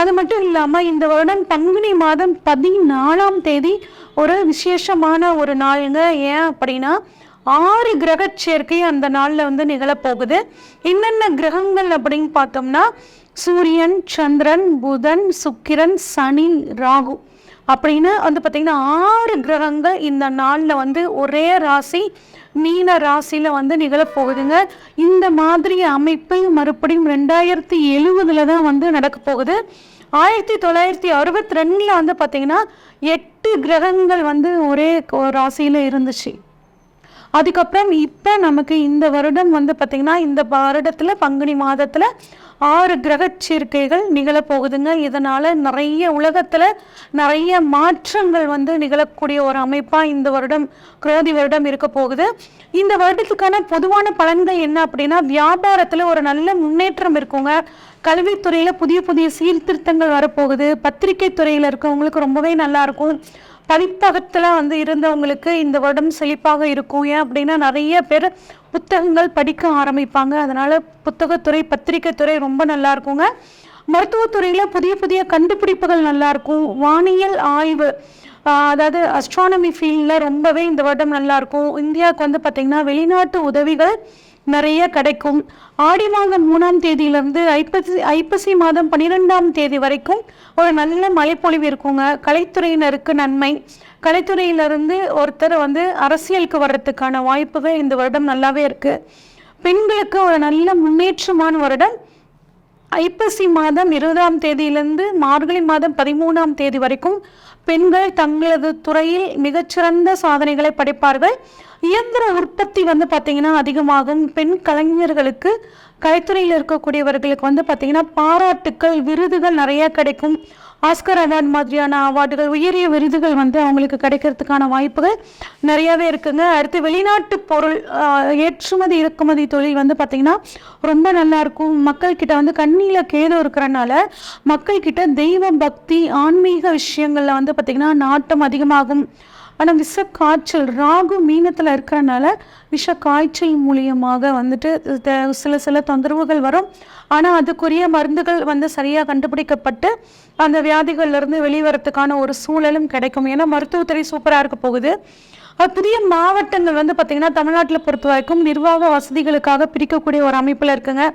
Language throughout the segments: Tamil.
அது மட்டும் இல்லாமல் இந்த வருடம் பங்குனி மாதம் பதினாலாம் தேதி ஒரு விசேஷமான ஒரு நாளுங்க. ஏன் அப்படின்னா ஆறு கிரக சேர்க்கை அந்த நாளில் வந்து நிகழப்போகுது. என்னென்ன கிரகங்கள் அப்படின்னு பார்த்தோம்னா சூரியன் சந்திரன் புதன் சுக்கிரன் சனி ராகு அப்படின்னு வந்து பார்த்திங்கன்னா ஆறு கிரகங்கள் இந்த நாளில் வந்து ஒரே ராசி மீன ராசியில் வந்து நிகழப்போகுதுங்க. இந்த மாதிரி அமைப்பு மறுபடியும் ரெண்டாயிரத்தி எழுவதில் தான் வந்து நடக்க போகுது. ஆயிரத்தி தொள்ளாயிரத்தி அறுபத்தி ரெண்டில் வந்து பார்த்திங்கன்னா எட்டு கிரகங்கள் வந்து ஒரே ராசியில் இருந்துச்சு. அதுக்கப்புறம் இப்போ நமக்கு இந்த வருடம் வந்து பார்த்திங்கன்னா இந்த வருடத்தில் பங்குனி மாதத்தில் ஆறு கிரக சேர்க்கைகள் நிகழப்போகுதுங்க. இதனால் நிறைய உலகத்தில் நிறைய மாற்றங்கள் வந்து நிகழக்கூடிய ஒரு அமைப்பாக இந்த வருடம் குரோதி வருடம் இருக்க போகுது. இந்த வருடத்துக்கான பொதுவான பலன்கள் என்ன அப்படின்னா வியாபாரத்தில் ஒரு நல்ல முன்னேற்றம் இருக்குங்க. கல்வித்துறையில் புதிய புதிய சீர்திருத்தங்கள் வரப்போகுது. பத்திரிகை துறையில் இருக்கவங்களுக்கு ரொம்பவே நல்லாயிருக்கும் இருக்கும் வந்து இருந்தவங்களுக்கு இந்த வருடம் செழிப்பாக இருக்கும். ஏன் அப்படின்னா நிறைய பேர் புத்தகங்கள் படிக்க ஆரம்பிப்பாங்க. அதனால் புத்தகத்துறை பத்திரிக்கைத்துறை ரொம்ப நல்லா இருக்குங்க. மருத்துவத்துறையில் புதிய புதிய கண்டுபிடிப்புகள் நல்லாயிருக்கும் வானியல் ஆய்வு அதாவது அஸ்ட்ரானமி ஃபீல்டில் ரொம்பவே இந்த வருடம் நல்லாயிருக்கும் இந்தியாவுக்கு வந்து பார்த்திங்கன்னா வெளிநாட்டு உதவிகள் நிறைய கிடைக்கும். ஆடி மாதம் மூணாம் தேதியிலேருந்து ஐப்பசி ஐப்பசி மாதம் பன்னிரெண்டாம் தேதி வரைக்கும் ஒரு நல்ல மழைப்பொழிவு இருக்குங்க. கலைத்துறையினருக்கு நன்மை. கலைத்துறையிலிருந்து ஒருத்தர் வந்து அரசியலுக்கு வர்றதுக்கான வாய்ப்புகள் இந்த வருடம் நல்லாவே இருக்குது பெண்களுக்கு ஒரு நல்ல முன்னேற்றமான வருடம். ஐப்பசி மாதம் இருபதாம் தேதியிலிருந்து மார்கழி மாதம் பதிமூணாம் தேதி வரைக்கும் பெண்கள் தங்களது துறையில் மிகச்சிறந்த சாதனைகளை படைப்பார்கள். இயந்திர உற்பத்தி வந்து பார்த்திங்கன்னா அதிகமாகும். பெண் கலைஞர்களுக்கு கலைத்துறையில் இருக்கக்கூடியவர்களுக்கு வந்து பார்த்திங்கன்னா பாராட்டுக்கள் விருதுகள் நிறைய கிடைக்கும். ஆஸ்கர் அவார்ட் மாதிரியான அவார்டுகள் உயரிய விருதுகள் வந்து அவங்களுக்கு கிடைக்கிறதுக்கான வாய்ப்புகள் நிறையாவே இருக்குங்க. அடுத்து வெளிநாட்டு பொருள் ஏற்றுமதி இறக்குமதி தொழில் வந்து பார்த்திங்கன்னா ரொம்ப நல்லாயிருக்கும் மக்கள்கிட்ட வந்து கண்ணியில் கேது இருக்கிறனால மக்கள்கிட்ட தெய்வ பக்தி ஆன்மீக விஷயங்களில் வந்து பார்த்திங்கன்னா நாட்டம் அதிகமாகும். ஆனால் விஷ காய்ச்சல் ராகு மீனத்தில் இருக்கிறனால விஷ காய்ச்சல் மூலியமாக வந்துட்டு த- சில சில தொந்தரவுகள் வரும். ஆனால் அதுக்குரிய மருந்துகள் வந்து சரியாக கண்டுபிடிக்கப்பட்டு அந்த வியாதிகள்லேருந்து வெளிவரத்துக்கான ஒரு சூழலும் கிடைக்கும். ஏன்னா மருத்துவத்துறை சூப்பராக இருக்க போகுது. புதிய மாவட்டங்கள் வந்து பார்த்திங்கன்னா தமிழ்நாட்டில் பொறுத்த வரைக்கும் நிர்வாக வசதிகளுக்காக பிரிக்கக்கூடிய ஒரு அமைப்பில் இருக்குங்க.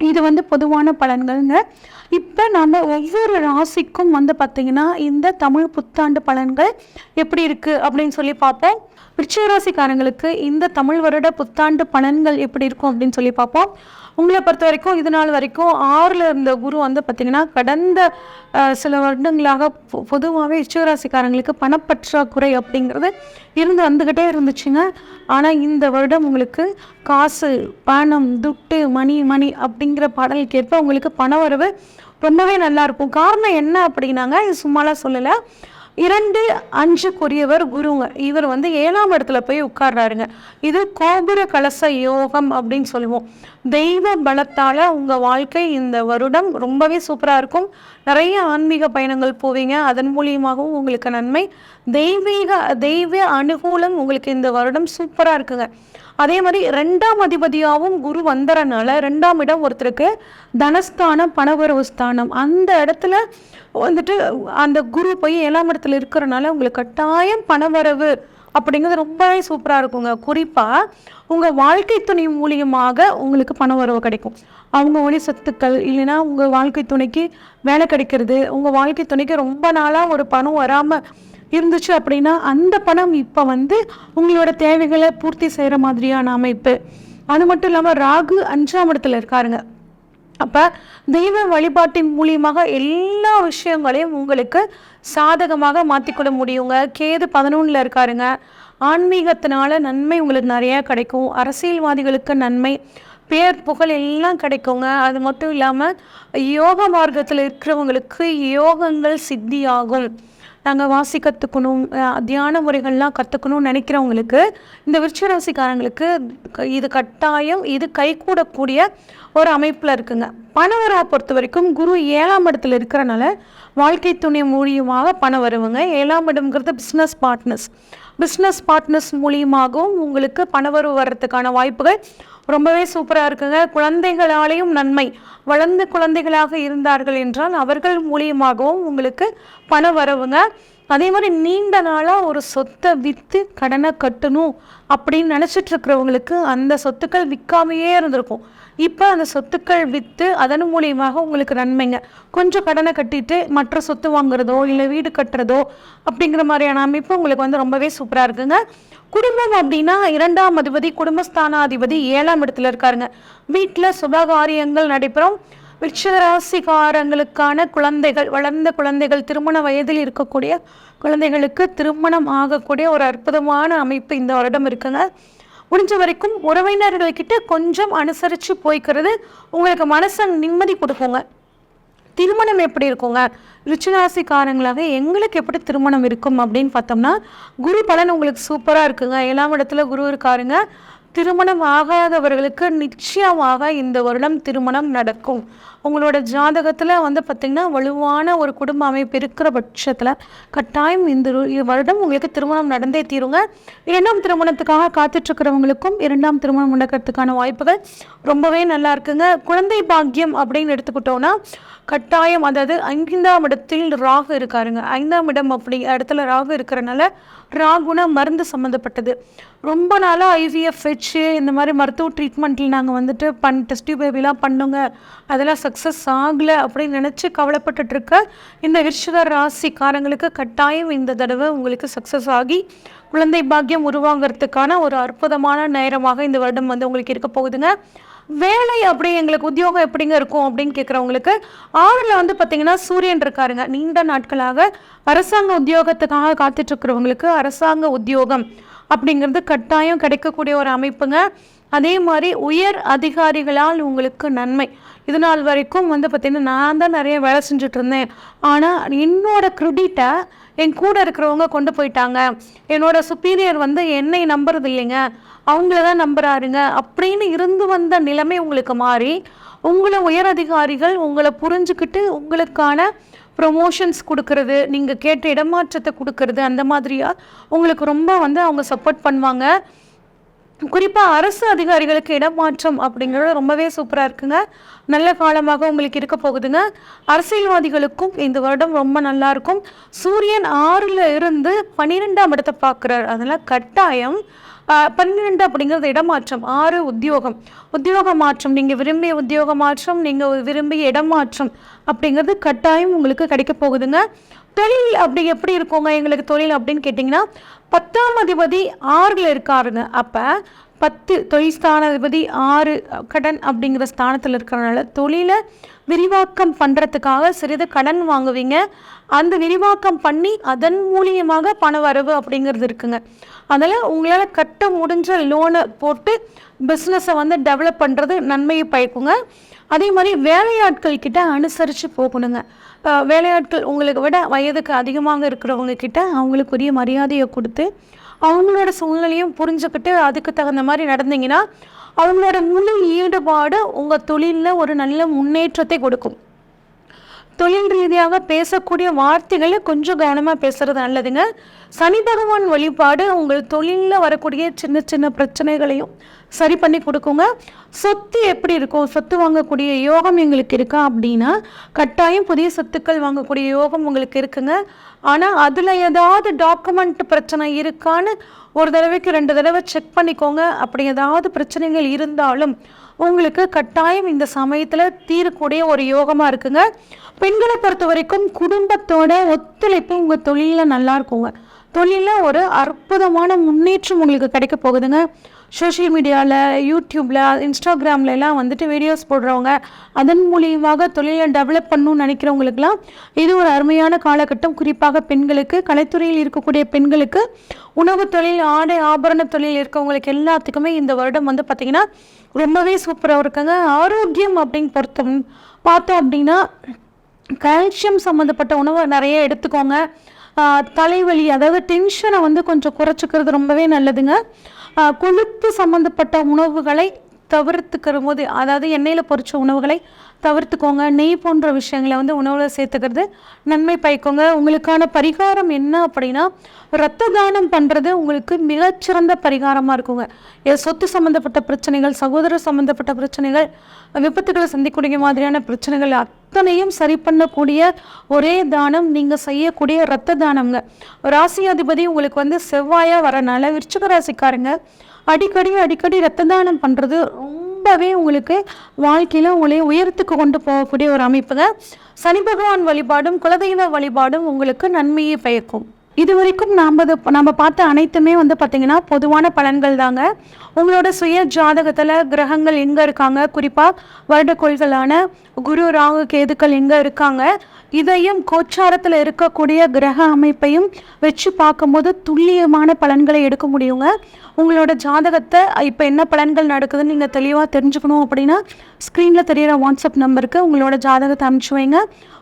இது வந்து பொதுவான பலன்கள்ங்க. இப்போ நம்ம ஒவ்வொரு ராசிக்கும் வந்து பார்த்திங்கன்னா இந்த தமிழ் புத்தாண்டு பலன்கள் எப்படி இருக்குது அப்படின்னு சொல்லி பார்ப்போம். விருச்சிகராசிக்காரங்களுக்கு இந்த தமிழ் வருட புத்தாண்டு பலன்கள் எப்படி இருக்கும் அப்படின்னு சொல்லி பார்ப்போம். உங்களை பொறுத்த வரைக்கும் இது நாள் வரைக்கும் ஆறில் இருந்த குரு வந்து பார்த்திங்கன்னா கடந்த சில வருடங்களாக பொதுவாகவே விருச்சிகராசிக்காரங்களுக்கு பணப்பற்றாக்குறை அப்படிங்கிறது இருந்து வந்துக்கிட்டே இருந்துச்சுங்க. ஆனால் இந்த வருடம் உங்களுக்கு காசு பணம் துட்டு மணி மணி அப்படிங்கிற பாடலுக்கு ஏற்ப உங்களுக்கு பண வரவு ரொம்பவே நல்லா இருக்கும். காரணம் என்ன அப்படின்னாங்க இது சும்மாலாம் சொல்லலை. இரண்டு அஞ்சுக்குரியவர் குருங்க. இவர் வந்து ஏழாம் இடத்துல போய் உட்கார்றாருங்க. இது கோபுர கலச யோகம் அப்படின்னு சொல்லுவோம். தெய்வ பலத்தால் உங்கள் வாழ்க்கை இந்த வருடம் ரொம்பவே சூப்பராக இருக்கும். நிறைய ஆன்மீக பயணங்கள் போவீங்க. அதன் மூலியமாகவும் உங்களுக்கு நன்மை. தெய்வீக தெய்வ அனுகூலம் உங்களுக்கு இந்த வருடம் சூப்பராக இருக்குங்க. அதே மாதிரி ரெண்டாம் அதிபதியாகவும் குரு வந்தறனால ரெண்டாம் இடம் ஒருத்தருக்கு தனஸ்தானம் பணவரவு ஸ்தானம். அந்த இடத்துல வந்துட்டு அந்த குரு போய் ஏழாம் இடத்துல இருக்கிறனால உங்களுக்கு கட்டாயம் பணவரவு அப்படிங்கிறது ரொம்பவே சூப்பராக இருக்குங்க. குறிப்பாக உங்கள் வாழ்க்கை துணை மூலியமாக உங்களுக்கு பண உறவு கிடைக்கும். அவங்க ஒளி சொத்துக்கள் இல்லைன்னா உங்கள் வாழ்க்கை துணைக்கு வேலை கிடைக்கிறது. உங்கள் வாழ்க்கை துணைக்கு ரொம்ப நாளாக ஒரு பணம் வராமல் இருந்துச்சு அப்படின்னா அந்த பணம் இப்போ வந்து உங்களோட தேவைகளை பூர்த்தி செய்கிற மாதிரியான அமைப்பு அது மட்டும் இல்லாமல் ராகு அஞ்சாம் இடத்துல இருக்காருங்க. அப்போ தெய்வ வழிபாட்டின் மூலியமாக எல்லா விஷயங்களையும் உங்களுக்கு சாதகமாக மாற்றிக்கொள்ள முடியுங்க. கேது பதினொன்றில் இருக்காருங்க. ஆன்மீகத்தினால நன்மை உங்களுக்கு நிறையா கிடைக்கும். அரசியல்வாதிகளுக்கு நன்மை பேர் புகழ் எல்லாம் கிடைக்குங்க. அது மட்டும் இல்லாமல் யோக மார்க்கத்தில் இருக்கிறவங்களுக்கு யோகங்கள் சித்தியாகும். நாங்கள் வாசி கற்றுக்கணும் தியான முறைகள்லாம் கற்றுக்கணும்னு நினைக்கிறவங்களுக்கு இந்த விருட்சராசிக்காரங்களுக்கு க- இது கட்டாயம் இது கைகூடக்கூடிய ஒரு அமைப்பில் இருக்குங்க. பணவரா பொறுத்த வரைக்கும் குரு ஏழாம் இடத்துல இருக்கிறனால வாழ்க்கை துணை மூலியமாக பணம் வருவங்க. ஏழாம் இடம்ங்கிறது பிஸ்னஸ் பார்ட்னர்ஸ் பிஸ்னஸ் பார்ட்னர்ஸ் மூலியமாகவும் உங்களுக்கு பணவரவு வர்றதுக்கான வாய்ப்புகள் ரொம்பவே சூப்பராக இருக்குங்க. குழந்தைகளாலேயும் நன்மை. வளர்ந்த குழந்தைகளாக இருந்தார்கள் என்றால் அவர்கள் மூலியமாகவும் உங்களுக்கு பண வரவுங்க. அதே மாதிரி நீண்ட நாளாக ஒரு சொத்தை விற்று கடனை கட்டணும் அப்படின்னு நினச்சிட்டு இருக்கிறவங்களுக்கு அந்த சொத்துக்கள் விற்காமையே இருந்திருக்கும். இப்போ அந்த சொத்துக்கள் விற்று அதன் மூலியமாக உங்களுக்கு நன்மைங்க. கொஞ்சம் கடனை கட்டிட்டு மற்ற சொத்து வாங்குறதோ இல்லை வீடு கட்டுறதோ அப்படிங்கிற மாதிரியான அமைப்பு உங்களுக்கு வந்து ரொம்பவே சூப்பராக இருக்குங்க. குடும்பம் அப்படின்னா இரண்டாம் அதிபதி குடும்பஸ்தானாதிபதி ஏழாம் இடத்துல இருக்காருங்க. வீட்டில் சுபகாரியங்கள் நடைபெறும். விருட்சராசிகாரங்களுக்கான குழந்தைகள் வளர்ந்த குழந்தைகள் திருமண வயதில் இருக்கக்கூடிய குழந்தைகளுக்கு திருமணம் ஆகக்கூடிய ஒரு அற்புதமான அமைப்பு இந்த வருடம் இருக்குங்க. முடிஞ்ச வரைக்கும் உறவினர்கள்கிட்ட கொஞ்சம் அனுசரித்து போய்க்கிறது. உங்களுக்கு மனசை நிம்மதி கொடுக்குங்க. திருமணம் எப்படி இருக்குங்க? ருச்சிராசிக்காரங்களாக எங்களுக்கு எப்படி திருமணம் இருக்கும் அப்படின்னு பார்த்தோம்னா குரு பலன் உங்களுக்கு சூப்பராக இருக்குங்க. எல்லா இடத்துல குரு இருக்காருங்க. திருமணம் ஆகாதவர்களுக்கு நிச்சயமாக இந்த வருடம் திருமணம் நடக்கும். உங்களோட ஜாதகத்தில் வந்து பார்த்திங்கன்னா வலுவான ஒரு குடும்ப அமைப்பு இருக்கிற பட்சத்தில் கட்டாயம் இந்த வருடம் உங்களுக்கு திருமணம் நடந்தே தீருங்க. இரண்டாம் திருமணத்துக்காக காத்துட்ருக்கிறவங்களுக்கும் இரண்டாம் திருமணம் நடக்கிறதுக்கான வாய்ப்புகள் ரொம்பவே நல்லா இருக்குங்க. குழந்தை பாக்கியம் அப்படின்னு எடுத்துக்கிட்டோன்னா கட்டாயம் அதாவது ஐந்தாம் இடத்தில் ராகு இருக்காருங்க. ஐந்தாம் இடம் அப்படி இடத்துல ராகு இருக்கிறனால ராகுனா மருந்து சம்மந்தப்பட்டது ரொம்ப நாளாக ஐவிஎஃப் வச்சு இந்த மாதிரி மருத்துவ ட்ரீட்மெண்ட்டில் நாங்கள் வந்துட்டு பண் டெஸ்டி பேபிலாம் பண்ணுங்க அதெல்லாம் சக்ஸஸ் ஆகலை அப்படின்னு நினச்சி கவலைப்பட்டுட்ருக்க இந்த விருஷத ராசிக்காரங்களுக்கு கட்டாயம் இந்த தடவை உங்களுக்கு சக்ஸஸ் ஆகி குழந்தை பாக்கியம் உருவாங்கிறதுக்கான ஒரு அற்புதமான நேரமாக இந்த வருடம் வந்து உங்களுக்கு இருக்க போகுதுங்க. வேலை அப்படி எங்களுக்கு உத்தியோகம் எப்படிங்க இருக்கும் அப்படின்னு கேட்குறவங்களுக்கு ஆறில் வந்து பார்த்தீங்கன்னா சூரியன் இருக்காருங்க. நீண்ட நாட்களாக அரசாங்க உத்தியோகத்துக்காக காத்துட்ருக்கிறவங்களுக்கு அரசாங்க உத்தியோகம். அப்படிங்கிறது கட்டாயம் கிடைக்கக்கூடிய ஒரு அமைப்புங்க. அதே மாதிரி உயர் அதிகாரிகளால் உங்களுக்கு நன்மை. இது நாள் வரைக்கும் வந்து பார்த்திங்கன்னா நான் தான் நிறைய வேலை செஞ்சுட்டு இருந்தேன். ஆனால் என்னோட க்ரெடிட்டை என் கூட இருக்கிறவங்க கொண்டு போயிட்டாங்க. என்னோட சுப்பீரியர் வந்து என்னை நம்புறது இல்லைங்க. அவங்கள தான் நம்புறாருங்க. அப்படின்னு இருந்து வந்த நிலைமை உங்களுக்கு மாறி உங்களை உயர் அதிகாரிகள் உங்களை புரிஞ்சுக்கிட்டு உங்களுக்கான ப்ரொமோஷன்ஸ் கொடுக்கறது நீங்கள் கேட்ட இடமாற்றத்தை கொடுக்கறது அந்த மாதிரியா? உங்களுக்கு ரொம்ப வந்து அவங்க சப்போர்ட் பண்ணுவாங்க. குறிப்பாக அரசு அதிகாரிகளுக்கு இடமாற்றம் அப்படிங்கிறது ரொம்பவே சூப்பராக இருக்குங்க. நல்ல காலமாக உங்களுக்கு இருக்க போகுதுங்க. அரசியல்வாதிகளுக்கும் இந்த வருடம் ரொம்ப நல்லா இருக்கும். சூரியன் ஆறில் இருந்து பன்னிரெண்டாம் இடத்தை பார்க்குறாரு. அதனால் கட்டாயம் பன்னிரெண்டு அப்படிங்கிறது இடமாற்றம் ஆறு உத்தியோகம். உத்தியோக மாற்றம் நீங்கள் விரும்பிய உத்தியோக மாற்றம் நீங்கள் விரும்பிய இடமாற்றம் அப்படிங்கிறது கட்டாயம் உங்களுக்கு கிடைக்க போகுதுங்க. தொழில் அப்படி எப்படி இருக்குங்க? எங்களுக்கு தொழில் அப்படின்னு கேட்டிங்கன்னா பத்தாம் அதிபதி ஆறில் இருக்காருங்க. அப்போ பத்து தொழில் ஸ்தானாதிபதி ஆறு கடன் அப்படிங்கிற ஸ்தானத்தில் இருக்கிறனால தொழிலை விரிவாக்கம் பண்ணுறதுக்காக சிறிது கடன் வாங்குவீங்க. அந்த விரிவாக்கம் பண்ணி அதன் மூலியமாக பண வரவு அப்படிங்கிறது இருக்குங்க. அதனால் உங்களால் கட்ட முடிஞ்ச லோனை போட்டு பிஸ்னஸை வந்து டெவலப் பண்ணுறது நன்மையை பயக்குங்க. அதே மாதிரி வேலையாட்கள் கிட்ட அனுசரித்து போகணுங்க. வேலையாட்கள் உங்களுக்கு விட வயதுக்கு அதிகமாக இருக்கிறவங்க கிட்ட அவங்களுக்குரிய மரியாதையை கொடுத்து அவங்களோட சூழ்நிலையும் புரிஞ்சுக்கிட்டு அதுக்கு தகுந்த மாதிரி நடந்தீங்கன்னா அவங்களோட முழு ஈடுபாடு உங்கள் தொழிலில் ஒரு நல்ல முன்னேற்றத்தை கொடுக்கும். தொழில் ரீதியாக பேசக்கூடிய வார்த்தைகளை கொஞ்சம் கவனமாக பேசுறது நல்லதுங்க. சனி பகவான் வழிபாடு உங்கள் தொழிலில் வரக்கூடிய சின்ன சின்ன பிரச்சனைகளையும் சரி பண்ணி கொடுக்குங்க. சொத்து எப்படி இருக்கும்? சொத்து வாங்கக்கூடிய யோகம் எங்களுக்கு இருக்கா அப்படின்னா கட்டாயம் புதிய சொத்துக்கள் வாங்கக்கூடிய யோகம் உங்களுக்கு இருக்குங்க. ஆனால் அதில் ஏதாவது டாக்குமெண்ட் பிரச்சனை இருக்கான்னு ஒரு தடவைக்கு ரெண்டு தடவை செக் பண்ணிக்கோங்க. அப்படி ஏதாவது பிரச்சனைகள் இருந்தாலும் உங்களுக்கு கட்டாயம் இந்த சமயத்தில் தீரக்கூடிய ஒரு யோகமாக இருக்குங்க. பெண்களை பொறுத்த வரைக்கும் குடும்பத்தோட ஒத்துழைப்பு உங்கள் தொழிலில் நல்லா இருக்குங்க. தொழிலில் ஒரு அற்புதமான முன்னேற்றம் உங்களுக்கு கிடைக்க போகுதுங்க. சோஷியல் மீடியாவில் யூடியூப்பில் இன்ஸ்டாகிராம்லலாம் வந்துட்டு வீடியோஸ் போடுறவங்க அதன் மூலியமாக தொழிலை டெவலப் பண்ணணும்னு நினைக்கிறவங்களுக்குலாம் இது ஒரு அருமையான காலகட்டம். குறிப்பாக பெண்களுக்கு கலைத்துறையில் இருக்கக்கூடிய பெண்களுக்கு உணவு தொழில் ஆடை ஆபரண தொழில் இருக்கவங்களுக்கு எல்லாத்துக்குமே இந்த வருடம் வந்து பார்த்திங்கன்னா ரொம்பவே சூப்பராக இருக்குங்க. ஆரோக்கியம் அப்படின்னு பொறுத்த பார்த்தோம் அப்படின்னா கால்சியம் சம்மந்தப்பட்ட உணவை நிறைய எடுத்துக்கோங்க. தலைவலி அதாவது டென்ஷனை வந்து கொஞ்சம் குறைச்சிக்கிறது ரொம்பவே நல்லதுங்க. கொழுப்பு சம்மந்தப்பட்ட உணவுகளை தவிர்த்துக்கிற போது அதாவது எண்ணெயில் பொறிச்ச உணவுகளை தவிர்த்துக்கோங்க. நெய் போன்ற விஷயங்களை வந்து உணவில் சேர்த்துக்கிறது நன்மை பயக்கோங்க. உங்களுக்கான பரிகாரம் என்ன அப்படின்னா இரத்த தானம் பண்ணுறது உங்களுக்கு மிகச்சிறந்த பரிகாரமாக இருக்குங்க. சொத்து சம்மந்தப்பட்ட பிரச்சனைகள் சகோதர சம்மந்தப்பட்ட பிரச்சனைகள் விபத்துகளை சந்திக்கக்கூடிய மாதிரியான பிரச்சனைகள் அத்தனையும் சரி பண்ணக்கூடிய ஒரே தானம் நீங்கள் செய்யக்கூடிய இரத்த தானம்ங்க. ராசி அதிபதி உங்களுக்கு வந்து செவ்வாயாக வரனால விருச்சிக ராசிக்காரங்க அடிக்கடி அடிக்கடி இரத்த தானம் பண்ணுறது ரொம்பவே உங்களுக்கு வாழ்க்கையில் உங்களை உயரத்துக்கு கொண்டு போகக்கூடிய ஒரு அமைப்புங்க. சனி பகவான் வழிபாடும் குலதெய்வ வழிபாடும் உங்களுக்கு நன்மையை பயக்கும். இது வரைக்கும் நாம் நம்ம பார்த்த அனைத்துமே வந்து பார்த்திங்கன்னா பொதுவான பலன்கள் தாங்க. உங்களோட சுய ஜாதகத்தில் கிரகங்கள் எங்கே இருக்காங்க? குறிப்பாக வருடக்கோள்களான குரு ராகு கேதுக்கள் எங்கே இருக்காங்க? இதையும் கோச்சாரத்தில் இருக்கக்கூடிய கிரக அமைப்பையும் வச்சு பார்க்கும்போது துல்லியமான பலன்களை எடுக்க முடியுங்க. உங்களோட ஜாதகத்தை இப்போ என்ன பலன்கள் நடக்குதுன்னு நீங்கள் தெளிவாக தெரிஞ்சுக்கணும் அப்படின்னா ஸ்க்ரீனில் தெரிகிற வாட்ஸ்அப் நம்பருக்கு உங்களோட ஜாதகத்தை அனுப்பிச்சு வைங்க.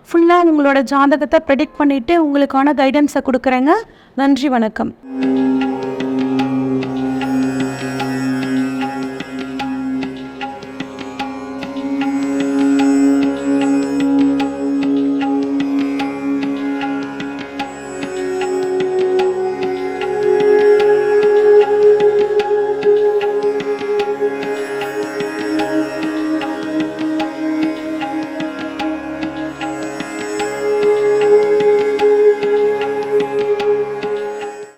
ஃபுல்லாக உங்களோட ஜாதகத்தை ப்ரெடிக்ட் பண்ணிவிட்டு உங்களுக்கான கைடன்ஸை கொடுக்குறேங்க. நன்றி வணக்கம்.